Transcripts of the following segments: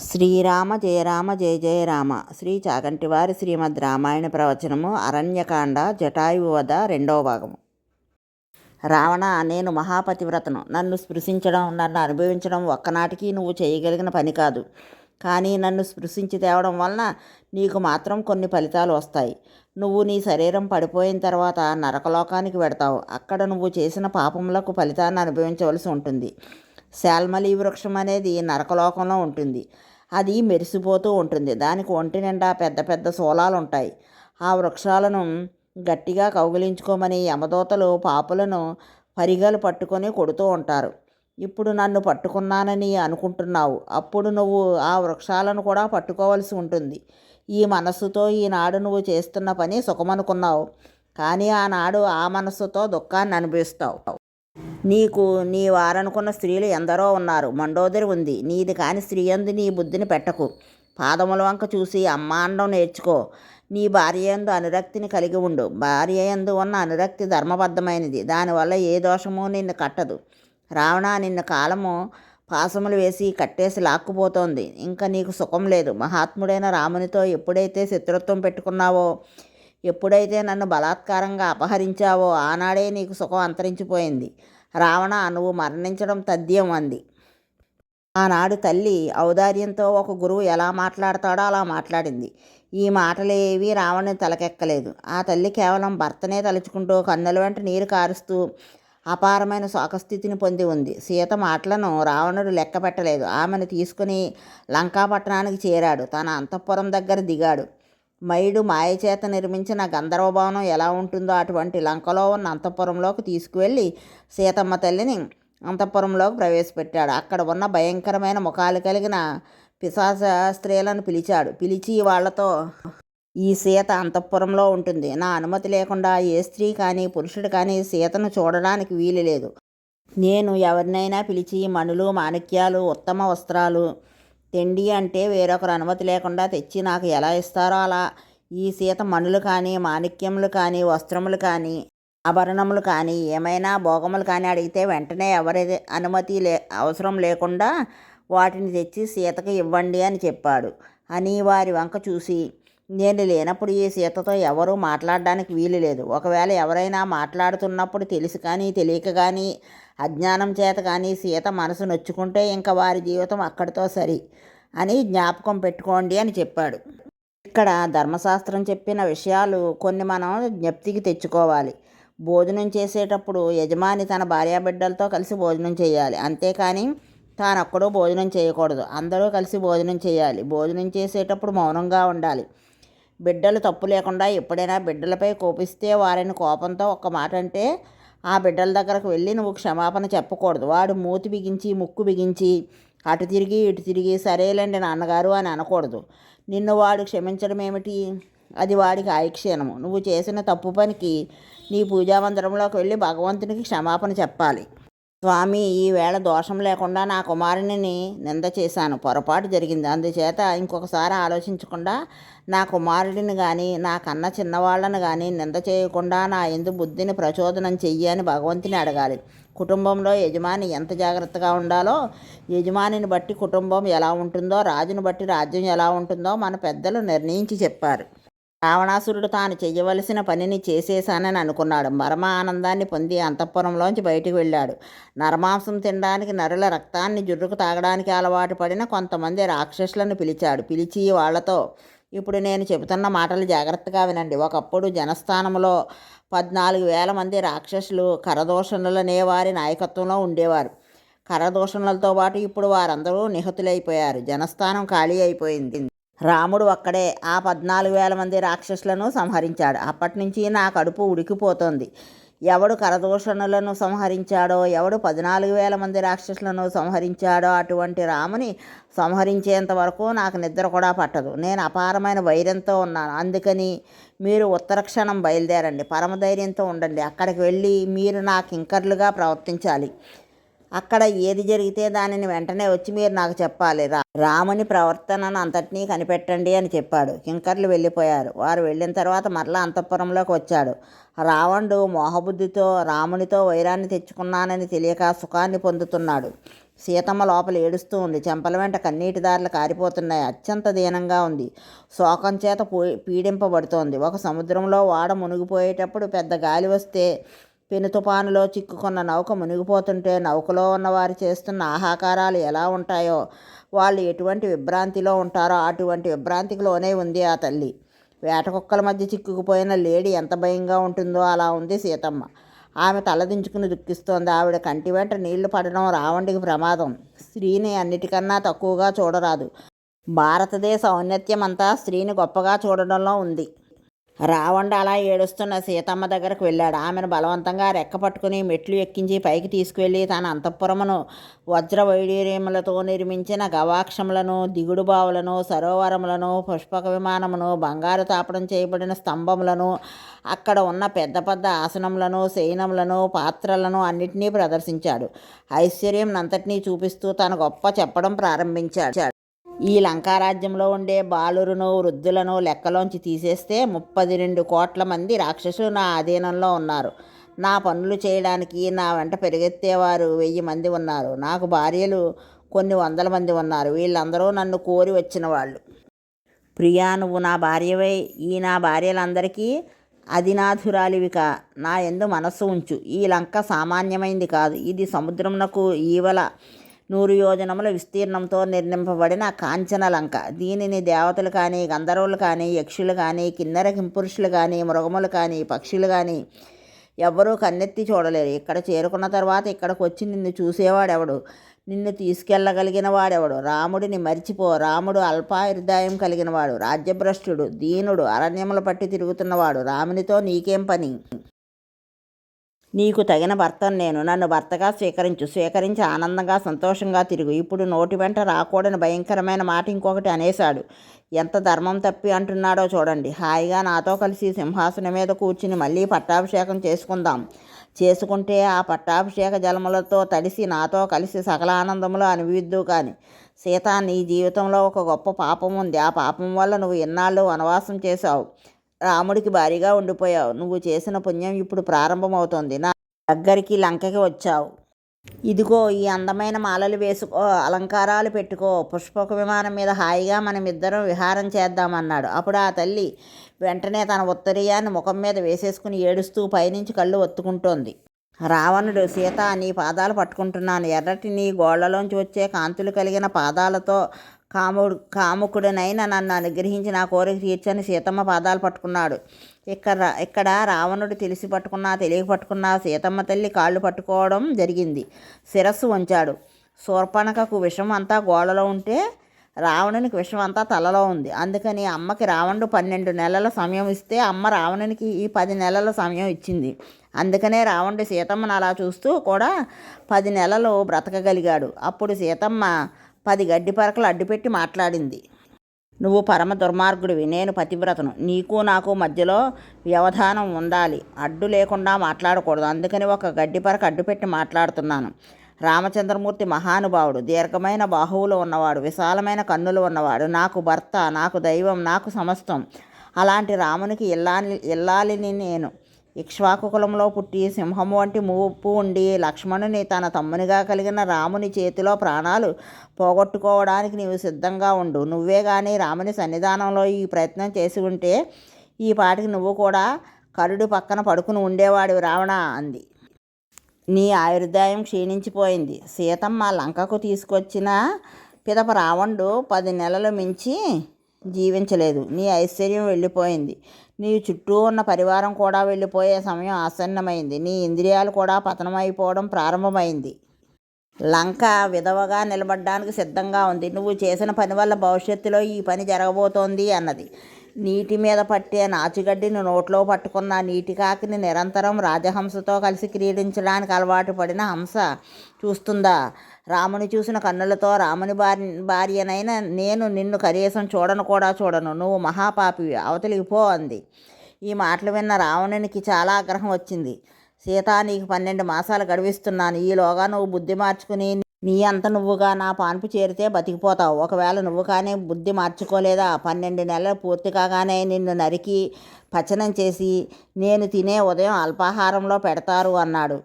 శ్రీరామ జయ రామ జయ జయ రామ. శ్రీ చాగంటివారి శ్రీమద్ రామాయణ ప్రవచనము అరణ్యకాండ జటాయువు వద రెండవ భాగము. రావణ నేను మహాపతివ్రతను. నన్ను స్పృశించడం నన్ను అనుభవించడం ఒక్కనాటికి నువ్వు చేయగలిగిన పని కాదు. కానీ నన్ను స్పృశించి తేవడం వలన నీకు మాత్రం కొన్ని ఫలితాలు వస్తాయి. నువ్వు నీ శరీరం పడిపోయిన తర్వాత నరకలోకానికి వెడతావు. అక్కడ నువ్వు చేసిన పాపములకు ఫలితాన్ని అనుభవించవలసి ఉంటుంది. శాల్మలి వృక్షం అనేది నరకలోకంలో ఉంటుంది. అది మెరిసిపోతూ ఉంటుంది. దానికి ఒంటి నిండా పెద్ద పెద్ద శూలాలు ఉంటాయి. ఆ వృక్షాలను గట్టిగా కౌగిలించుకోమని యమదూతలు పాపులను పరిగలు పట్టుకొని కొడుతూ ఉంటారు. ఇప్పుడు నన్ను పట్టుకున్నానని అనుకుంటున్నావు. అప్పుడు నువ్వు ఆ వృక్షాలను కూడా పట్టుకోవలసి ఉంటుంది. ఈ మనస్సుతో ఈనాడు నువ్వు చేస్తున్న పని సుఖమనుకున్నావు. కానీ ఆనాడు ఆ మనస్సుతో దుఃఖాన్ని అనుభవిస్తావు. నీకు నీ వారనుకున్న స్త్రీలు ఎందరో ఉన్నారు. మండోదరి ఉంది. నీది కాని స్త్రీ అందు నీ బుద్ధిని పెట్టకు. పాదముల వంక చూసి అమ్మాండం నేర్చుకో. నీ భార్య ఎందు అనురక్తిని కలిగి ఉండు. భార్య ఎందు ఉన్న అనురక్తి ధర్మబద్ధమైనది. దానివల్ల ఏ దోషము నిన్ను కట్టదు. రావణ నిన్ను కాలము పాసములు వేసి కట్టేసి లాక్కుపోతోంది. ఇంకా నీకు సుఖం లేదు. మహాత్ముడైన రామునితో ఎప్పుడైతే శత్రుత్వం పెట్టుకున్నావో ఎప్పుడైతే నన్ను బలాత్కారంగా అపహరించావో ఆనాడే నీకు సుఖం అంతరించిపోయింది. రావణ నువ్వు మరణించడం తథ్యం అంది. ఆనాడు తల్లి ఔదార్యంతో ఒక గురువు ఎలా మాట్లాడతాడో అలా మాట్లాడింది. ఈ మాటలేవి రావణి తలకెక్కలేదు. ఆ తల్లి కేవలం భర్తనే తలుచుకుంటూ కన్నుల వెంట నీరు కారుస్తూ అపారమైన శోకస్థితిని పొంది ఉంది. సీత మాటలను రావణుడు లెక్క పెట్టలేదు ఆమెను తీసుకుని లంకాపట్టణానికి చేరాడు. తన అంతఃపురం దగ్గర దిగాడు. మయుడు మాయచేత నిర్మించిన గంధర్వభవనం ఎలా ఉంటుందో అటువంటి లంకలో ఉన్న అంతఃపురంలోకి తీసుకువెళ్ళి సీతమ్మ తల్లిని అంతఃపురంలోకి ప్రవేశపెట్టాడు. అక్కడ ఉన్న భయంకరమైన ముఖాలు కలిగిన పిశాచ స్త్రీలను పిలిచాడు. పిలిచి వాళ్ళతో ఈ సీత అంతఃపురంలో ఉంటుంది. నా అనుమతి లేకుండా ఏ స్త్రీ కానీ పురుషుడు కానీ సీతను చూడడానికి వీలు లేదు. నేను ఎవరినైనా పిలిచి మణులు మాణిక్యాలు ఉత్తమ వస్త్రాలు తిండి అంటే వేరొకరు అనుమతి లేకుండా తెచ్చి నాకు ఎలా ఇస్తారో అలా. ఈ సీత మణులు కానీ మాణిక్యములు కానీ వస్త్రములు కానీ ఆభరణములు కానీ ఏమైనా భోగములు కానీ అడిగితే వెంటనే ఎవరి అనుమతి లే అవసరం లేకుండా వాటిని తెచ్చి సీతకు ఇవ్వండి అని చెప్పాడు. అని వారి వంక చూసి నేను లేనప్పుడు ఈ సీతతో ఎవరూ మాట్లాడడానికి వీలు లేదు. ఒకవేళ ఎవరైనా మాట్లాడుతున్నప్పుడు తెలిసి కానీ తెలియక కానీ అజ్ఞానం చేత కానీ సీత మనసు నొచ్చుకుంటే ఇంకా వారి జీవితం అక్కడితో సరి అని జ్ఞాపకం పెట్టుకోండి అని చెప్పాడు. ఇక్కడ ధర్మశాస్త్రం చెప్పిన విషయాలు కొన్ని మనం జ్ఞప్తికి తెచ్చుకోవాలి. భోజనం చేసేటప్పుడు యజమాని తన భార్యాబిడ్డలతో కలిసి భోజనం చేయాలి. అంతేకాని తానొక్కడూ భోజనం చేయకూడదు. అందరూ కలిసి భోజనం చేయాలి. భోజనం చేసేటప్పుడు మౌనంగా ఉండాలి. బిడ్డలు తప్పు లేకుండా ఎప్పుడైనా బిడ్డలపై కోపిస్తే వారిని కోపంతో ఒక్క మాట అంటే ఆ బిడ్డల దగ్గరకు వెళ్ళి నువ్వు క్షమాపణ చెప్పకూడదు. వాడు మూతి బిగించి ముక్కు బిగించి అటు తిరిగి ఇటు తిరిగి సరేలేండి నాన్నగారు అని అనకూడదు. నిన్ను వాడు క్షమించడం ఏమిటి? అది వాడికి ఆయక్షీణము. నువ్వు చేసిన తప్పు పనికి నీ పూజామందిరంలోకి వెళ్ళి భగవంతునికి క్షమాపణ చెప్పాలి. స్వామి ఈవేళ దోషం లేకుండా నా కుమారుని నింద చేశాను. పొరపాటు జరిగింది. అందుచేత ఇంకొకసారి ఆలోచించకుండా నా కుమారుడిని కానీ నా కన్న చిన్నవాళ్ళని కానీ నింద చేయకుండా నా ఎందు బుద్ధిని ప్రచోదనం చెయ్యి అని భగవంతుని అడగాలి. కుటుంబంలో యజమాని ఎంత జాగ్రత్తగా ఉండాలో యజమానిని బట్టి కుటుంబం ఎలా ఉంటుందో రాజును బట్టి రాజ్యం ఎలా ఉంటుందో మన పెద్దలు నిర్ణయించి చెప్పారు. రావణాసురుడు తాను చేయవలసిన పనిని చేసేశానని అనుకున్నాడు. మరమ ఆనందాన్ని పొంది అంతఃపురంలోంచి బయటికి వెళ్ళాడు. నరమాంసం తినడానికి నరుల రక్తాన్ని జుర్రుకు తాగడానికి అలవాటు పడిన కొంతమంది రాక్షసులను పిలిచాడు. పిలిచి వాళ్ళతో ఇప్పుడు నేను చెబుతున్న మాటలు జాగ్రత్తగా వినండి. ఒకప్పుడు జనస్థానంలో పద్నాలుగు వేల మంది రాక్షసులు కరదోషణులనే వారి నాయకత్వంలో ఉండేవారు. కరదోషణలతో పాటు ఇప్పుడు వారందరూ నిహతులైపోయారు. జనస్థానం ఖాళీ అయిపోయింది. రాముడు ఒక్కడే ఆ పద్నాలుగు వేల మంది రాక్షసులను సంహరించాడు. అప్పటి నుంచి నా కడుపు ఉడికిపోతోంది. ఎవడు కరదూషణులను సంహరించాడో ఎవడు పద్నాలుగు వేల మంది రాక్షసులను సంహరించాడో అటువంటి రాముని సంహరించేంత వరకు నాకు నిద్ర కూడా పట్టదు. నేను అపారమైన వైర్యంతో ఉన్నాను. అందుకని మీరు ఉత్తర క్షణం బయలుదేరండి. పరమధైర్యంతో ఉండండి. అక్కడికి వెళ్ళి మీరు నా కింకర్లుగా ప్రవర్తించాలి. అక్కడ ఏది జరిగితే దానిని వెంటనే వచ్చి మీరు నాకు చెప్పాలి. రా. రాముని ప్రవర్తనను అంతటినీ కనిపెట్టండి అని చెప్పాడు. కింకర్లు వెళ్ళిపోయారు. వారు వెళ్ళిన తర్వాత మరలా అంతఃపురంలోకి వచ్చాడు. రావణుడు మోహబుద్ధితో రామునితో వైరాన్ని తెచ్చుకున్నానని తెలియక సుఖాన్ని పొందుతున్నాడు. సీతమ్మ లోపల ఏడుస్తూ ఉంది. చెంపల వెంట కన్నీటి దారులు కారిపోతున్నాయి. అత్యంత దీనంగా ఉంది. శోకం చేత పీడింపబడుతోంది. ఒక సముద్రంలో వాడ మునిగిపోయేటప్పుడు పెద్ద గాలి వస్తే పెను తుపానులో చిక్కుకున్న నౌక మునిగిపోతుంటే నౌకలో ఉన్నవారు చేస్తున్న ఆహాకారాలు ఎలా ఉంటాయో వాళ్ళు ఎటువంటి విభ్రాంతిలో ఉంటారో అటువంటి విభ్రాంతిలోనే ఉంది ఆ తల్లి. వేటకుక్కల మధ్య చిక్కుకుపోయిన లేడీ ఎంత భయంగా ఉంటుందో అలా ఉంది సీతమ్మ. ఆమె తలదించుకుని దుఃఖిస్తోంది. ఆవిడ కంటి వెంట నీళ్ళు పడడం రావణుడికి ప్రమాదం. స్త్రీని అన్నిటికన్నా తక్కువగా చూడరాదు. భారతదేశ ఔన్నత్యం అంతా స్త్రీని గొప్పగా చూడడంలో ఉంది. రావణుడు అలా ఏడుస్తున్న సీతమ్మ దగ్గరకు వెళ్ళాడు. ఆమెను బలవంతంగా రెక్క పట్టుకుని మెట్లు ఎక్కించి పైకి తీసుకువెళ్ళి తన అంతఃపురమును వజ్ర వైడూర్యములతో నిర్మించిన గవాక్షములను దిగుడు బావులను సరోవరములను పుష్పక విమానమును బంగారు తాపడం చేయబడిన స్తంభములను అక్కడ ఉన్న పెద్ద పెద్ద ఆసనములను శయనములను పాత్రలను అన్నిటినీ ప్రదర్శించాడు. ఐశ్వర్యం అంతటినీ చూపిస్తూ తన గొప్ప చెప్పడం ప్రారంభించాడు. ఈ లంకారాజ్యంలో ఉండే బాలురును వృద్ధులను లెక్కలోంచి తీసేస్తే ముప్పది రెండు కోట్ల మంది రాక్షసులు నా అధీనంలో ఉన్నారు. నా పనులు చేయడానికి నా వెంట పెరిగెత్తేవారు వెయ్యి మంది ఉన్నారు. నాకు భార్యలు కొన్ని వందల మంది ఉన్నారు. వీళ్ళందరూ నన్ను కోరి వచ్చిన వాళ్ళు. ప్రియా నువ్వు నా భార్యవై ఈ నా భార్యలందరికీ అధినాధురాలివిక నా ఎందు మనస్సు ఉంచు. ఈ లంక సామాన్యమైంది కాదు. ఇది సముద్రమునకు ఈవల నూరు యోజనముల విస్తీర్ణంతో నిర్మింపబడిన కాంచనలంక. దీనిని దేవతలు కానీ గంధర్వులు కానీ యక్షులు కానీ కిన్నెర కింపురుషులు కానీ మృగములు కానీ పక్షులు కానీ ఎవ్వరూ కన్నెత్తి చూడలేరు. ఇక్కడ చేరుకున్న తర్వాత ఇక్కడికి వచ్చి నిన్ను చూసేవాడెవడు? నిన్ను తీసుకెళ్ళగలిగిన వాడెవడు? రాముడిని మరిచిపో. రాముడు అల్పాయుర్దాయం కలిగినవాడు రాజ్యభ్రష్టుడు దీనుడు అరణ్యముల పట్టి తిరుగుతున్నవాడు. రామునితో నీకేం పని? నీకు తగిన భర్తను నేను. నన్ను భర్తగా స్వీకరించు. స్వీకరించి ఆనందంగా సంతోషంగా తిరుగు. ఇప్పుడు నోటి వెంట రాకూడని భయంకరమైన మాట ఇంకొకటి అనేశాడు. ఎంత ధర్మం తప్పి అంటున్నాడో చూడండి. హాయిగా నాతో కలిసి సింహాసనం మీద కూర్చుని మళ్ళీ పట్టాభిషేకం చేసుకుందాం. చేసుకుంటే ఆ పట్టాభిషేక జలములతో తడిసి నాతో కలిసి సకల ఆనందములు అనివిద్దు కానీ సీత నీ జీవితంలో ఒక గొప్ప పాపం ఉంది ఆ పాపం వల్ల నువ్వు ఇన్నాళ్ళు వనవాసం చేశావు. రాముడికి భారీగా ఉండిపోయావు. నువ్వు చేసిన పుణ్యం ఇప్పుడు ప్రారంభమవుతోంది. నా దగ్గరికి లంకకి వచ్చావు. ఇదిగో ఈ అందమైన మాలలు వేసుకో అలంకారాలు పెట్టుకో. పుష్పక విమానం మీద హాయిగా మనమిద్దరం విహారం చేద్దామన్నాడు. అప్పుడు ఆ తల్లి వెంటనే తన ఉత్తరీయాన్ని ముఖం మీద వేసేసుకుని ఏడుస్తూ పైనుంచి కళ్ళు ఒత్తుకుంటోంది. రావణుడు సీత నీ పాదాలు పట్టుకుంటున్నాను. ఎర్రటి నీ గోళ్ళలోంచి వచ్చే కాంతులు కలిగిన పాదాలతో కాముడు కాముకుడనైన నన్ను అనుగ్రహించి నా కోరిక తీర్చని సీతమ్మ పాదాలు పట్టుకున్నాడు. ఇక్కడ ఇక్కడ రావణుడు తెలిసి పట్టుకున్నా తెలియక పట్టుకున్నా సీతమ్మ తల్లి కాళ్ళు పట్టుకోవడం జరిగింది. శిరస్సు వంచాడు. శూర్పణకకు విషం అంతా గోడలో ఉంటే రావణునికి విషం అంతా తలలో ఉంది. అందుకని అమ్మకి రావణుడు పన్నెండు నెలల సమయం ఇస్తే అమ్మ రావణునికి ఈ పది నెలల సమయం ఇచ్చింది. అందుకనే రావణుడు సీతమ్మను అలా చూస్తూ కూడా పది నెలలు బ్రతకగలిగాడు. అప్పుడు సీతమ్మ పది గడ్డి పరకలు అడ్డుపెట్టి మాట్లాడింది. నువ్వు పరమ దుర్మార్గుడివి నేను పతివ్రతను. నీకు నాకు మధ్యలో వ్యవధానం ఉండాలి. అడ్డు లేకుండా మాట్లాడకూడదు. అందుకని ఒక గడ్డి పరక అడ్డుపెట్టి మాట్లాడుతున్నాను. రామచంద్రమూర్తి మహానుభావుడు దీర్ఘమైన బాహువులు ఉన్నవాడు విశాలమైన కన్నులు ఉన్నవాడు. నాకు భర్త నాకు దైవం నాకు సమస్తం. అలాంటి రామునికి ఇల్లాలి ఇల్లాలిని నేను ఇక్ష్వాకు కులంలో పుట్టి సింహము వంటి మూపు ఉండి లక్ష్మణుని తన తమ్మునిగా కలిగిన రాముని చేతిలో ప్రాణాలు పోగొట్టుకోవడానికి నీవు సిద్ధంగా ఉండు. నువ్వే కానీ రాముని సన్నిధానంలో ఈ ప్రయత్నం చేసి ఉంటే ఈ పాటికి నువ్వు కూడా కరుడు పక్కన పడుకుని ఉండేవాడు రావణ అంది. నీ ఆయుర్దాయం క్షీణించిపోయింది. సీతమ్మ లంకకు తీసుకొచ్చిన పిదప రావణుడు పది నెలలు మించి జీవించలేదు. నీ ఐశ్వర్యం వెళ్ళిపోయింది. నీ చుట్టూ ఉన్న పరివారం కూడా వెళ్ళిపోయే సమయం ఆసన్నమైంది. నీ ఇంద్రియాలు కూడా పతనమైపోవడం ప్రారంభమైంది. లంక విధవగా నిలబడడానికి సిద్ధంగా ఉంది. నువ్వు చేసిన పని వల్ల భవిష్యత్తులో ఈ పని జరగబోతోంది అన్నది. నీటి మీద పట్టే నాచుగడ్డిని నోట్లో పట్టుకున్న నీటి కాకిని నిరంతరం రాజహంసతో కలిసి క్రీడించడానికి అలవాటు పడిన హంస చూస్తుందా? రాముని చూసిన కన్నులతో రాముని భార్య భార్యనైన నేను నిన్ను కనీసం చూడను కూడా చూడను. నువ్వు మహాపాపివి అవతలికి పో అంది. ఈ మాటలు విన్న రావణునికి చాలా ఆగ్రహం వచ్చింది. సీత నీకు పన్నెండు మాసాలు గడివిస్తున్నాను. ఈలోగా నువ్వు బుద్ధి మార్చుకుని నీ అంత నువ్వుగా నా పాన్పు చేరితే బతికిపోతావు. ఒకవేళ నువ్వు కానీ బుద్ధి మార్చుకోలేదా? పన్నెండు నెలలు పూర్తి కాగానే నిన్ను నరికి పచనం చేసి నేను తినే ఉదయం అల్పాహారంలో పెడతారు అన్నాడు.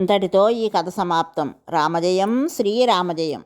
ఇంతటితో ఈ కథ సమాప్తం. రామజయం శ్రీరామజయం